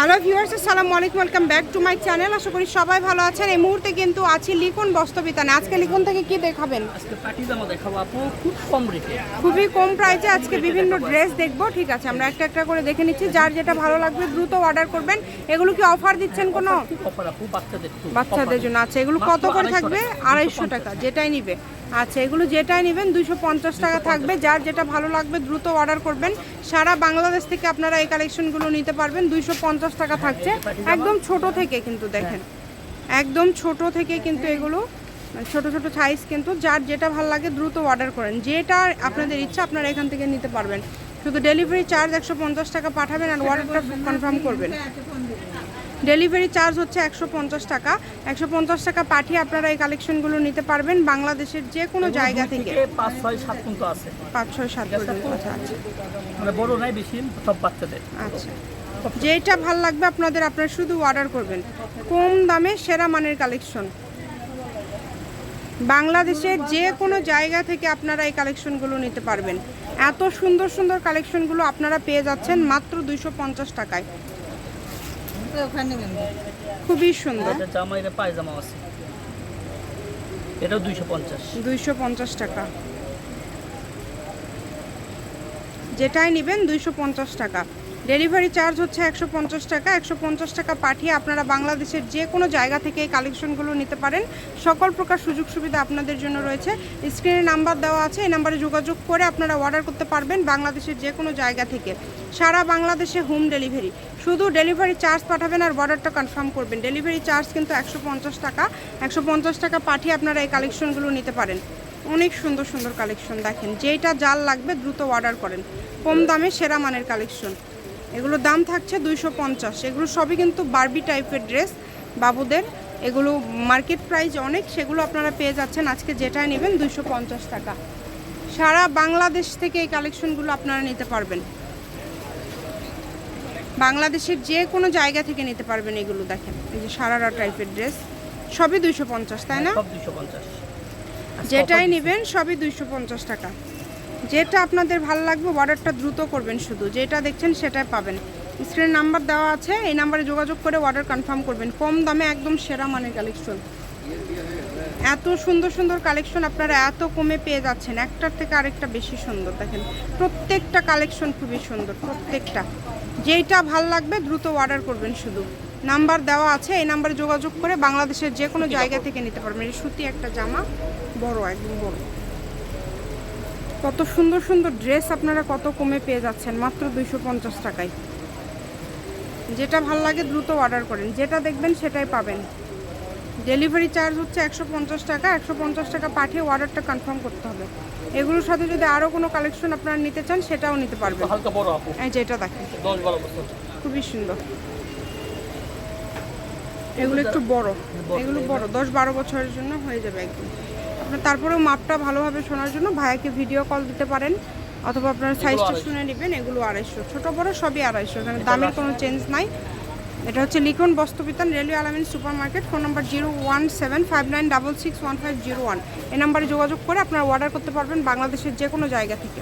Hello viewers আসসালামু আলাইকুম welcome back to my channel আশা করি সবাই ভালো আছেন। এই মুহূর্তে কিন্তু আছি লিখন বস্তবিতানে আজকে লিখন থেকে কি দেখাবেন? আজকে পাটি জামা দেখাবো আপু খুব কম রেটে খুবই কম প্রাইসে আজকে বিভিন্ন ড্রেস দেখব। ঠিক আছে আমরা একটা একটা করে দেখে নিচ্ছি। যার যেটা ভালো লাগবে দ্রুত অর্ডার করবেন। এগুলো কি অফার দিচ্ছেন কোনো? অফার আপু বাচ্চাদের বাচ্চাদের জন্য। আচ্ছা এগুলো কত করে থাকবে? আড়াইশো টাকা যেটাই নিবে। আচ্ছা এগুলো যেটাই নেবেন দুশো পঞ্চাশ টাকা থাকবে। যার যেটা ভালো লাগবে, দ্রুত অর্ডার করবেন। সারা বাংলাদেশ থেকে আপনারা এই কালেকশনগুলো নিতে পারবেন। দুইশো পঞ্চাশ টাকা থাকছে। একদম ছোট থেকে কিন্তু দেখেন। একদম ছোট থেকে কিন্তু এগুলো মানে ছোট ছোট সাইজ কিন্তু যার যেটা ভালো লাগে দ্রুত অর্ডার করেন। যেটা আপনাদের ইচ্ছা আপনারা এখান থেকে নিতে পারবেন। শুধু ডেলিভারি চার্জ একশো পঞ্চাশ টাকা পাঠাবেন আর অর্ডারটা কনফার্ম করবেন। ডেলিভারি চার্জ হচ্ছে একশো পঞ্চাশ টাকা। একশো পঞ্চাশ টাকা পাঠিয়ে আপনারা এই কালেকশনগুলো নিতে পারবেন বাংলাদেশের যে কোনো জায়গা থেকে। পাঁচ ছয় সাত পর্যন্ত আছে। পাঁচ ছয় সাত পর্যন্ত আচ্ছা আচ্ছা। মানে বড় নাই বেশি সব বাচ্চাদের। আচ্ছা। যেটা ভালো লাগবে আপনাদের আপনারা শুধু অর্ডার করবেন। কম দামে সেরা মানের কালেকশন। বাংলাদেশের যে কোনো জায়গা থেকে আপনারা এই কালেকশনগুলো নিতে পারবেন। এত সুন্দর সুন্দর কালেকশনগুলো আপনারা পেয়ে যাচ্ছেন মাত্র দুইশো পঞ্চাশ টাকায় খুবই সুন্দর। এটা জামা এটা পায়জামা আছে। এটা দুইশো পঞ্চাশ। দুইশো পঞ্চাশ টাকা। যেটাই নেবেন দুইশো পঞ্চাশ টাকা। ডেলিভারি চার্জ হচ্ছে একশো পঞ্চাশ টাকা। একশো পঞ্চাশ টাকা পাঠিয়ে আপনারা বাংলাদেশের যে কোনো জায়গা থেকে এই কালেকশনগুলো নিতে পারেন। সকল প্রকার সুযোগ সুবিধা আপনাদের জন্য রয়েছে। স্ক্রিনে নাম্বার দেওয়া আছে, এই নাম্বারে যোগাযোগ করে আপনারা অর্ডার করতে পারবেন বাংলাদেশের যে কোনো জায়গা থেকে। সারা বাংলাদেশে হোম ডেলিভারি। শুধু ডেলিভারি চার্জ পাঠাবেন আর অর্ডারটা কনফার্ম করবেন। ডেলিভারি চার্জ কিন্তু একশো পঞ্চাশ টাকা। একশো পঞ্চাশ টাকা পাঠিয়ে আপনারা এই কালেকশনগুলো নিতে পারেন। অনেক সুন্দর সুন্দর কালেকশন দেখেন। যেইটা জাল লাগবে দ্রুত অর্ডার করেন। কম দামে সেরা মানের কালেকশন। এগুলোর দাম থাকছে দুইশো পঞ্চাশ। এগুলো সবই কিন্তু বার্বি টাইপের ড্রেস বাবুদের এগুলো মার্কেট প্রাইস অনেক সেগুলো আপনারা পেয়ে যাচ্ছেন। আজকে যেটাই নেবেন দুইশো পঞ্চাশ টাকা। সারা বাংলাদেশ থেকে এই কালেকশনগুলো আপনারা নিতে পারবেন। বাংলাদেশের যে কোনো জায়গা থেকে নিতে পারবেন এগুলো দেখেন। এই যে সারারা টাইপের ড্রেস সবই দুইশো পঞ্চাশ তাই না? পঞ্চাশ। যেটাই নেবেন সবই দুইশো পঞ্চাশ টাকা। যেটা আপনাদের ভালো লাগবে অর্ডারটা দ্রুত করবেন শুধু। যেটা দেখছেন সেটাই পাবেন। স্ক্রিন নাম্বার দেওয়া আছে, এই নাম্বারে যোগাযোগ করে অর্ডার কনফার্ম করবেন। কম দামে একদম সেরা মানের কালেকশন এত সুন্দর সুন্দর কালেকশন আপনারা এত কমে পেয়ে যাচ্ছেন। একটার থেকে আরেকটা বেশি সুন্দর, দেখেন। প্রত্যেকটা কালেকশন খুবই সুন্দর, প্রত্যেকটা। যেইটা ভালো লাগবে, দ্রুত অর্ডার করবেন শুধু। নাম্বার দেওয়া আছে, এই নাম্বারে যোগাযোগ করে বাংলাদেশের যে কোনো জায়গা থেকে নিতে পারবেন। সুতি একটা জামা, বড়, একদম বড়। কত সুন্দর সুন্দর ড্রেস আপনারা কত কমে পেয়ে যাচ্ছেন? মাত্র দুইশো পঞ্চাশ টাকায়। যেটা ভালো লাগে দ্রুত অর্ডার করেন। যেটা দেখবেন সেটাই পাবেন। ডেলিভারি চার্জ হচ্ছে একশো পঞ্চাশ টাকা। একশো পঞ্চাশ টাকা পাঠিয়ে অর্ডারটা কনফার্ম করতে হবে। এগুলোর সাথে যদি আরও কোনো কালেকশন আপনারা নিতে চান সেটাও নিতে পারবেন। আপু। যেটা দেখেন। খুবই সুন্দর। এগুলো একটু বড়। এগুলো বড়। দশ বারো বছরের জন্য হয়ে যাবে একদম। আপনার তারপরেও মাপটা ভালোভাবে শোনার জন্য ভাইয়াকে ভিডিও কল দিতে পারেন অথবা আপনার সাইজটা শুনে নেবেন এগুলো আড়াইশো। ছোটো বড়ো সবই আড়াইশো এখানে দামের কোনো চেঞ্জ নাই। এটা হচ্ছে Likhon Bastrabitan railway Alamin super market phone number zero one seven five nine double six one five zero one এই নাম্বারে যোগাযোগ করে আপনারা অর্ডার করতে পারবেন বাংলাদেশের যে কোনো জায়গা থেকে।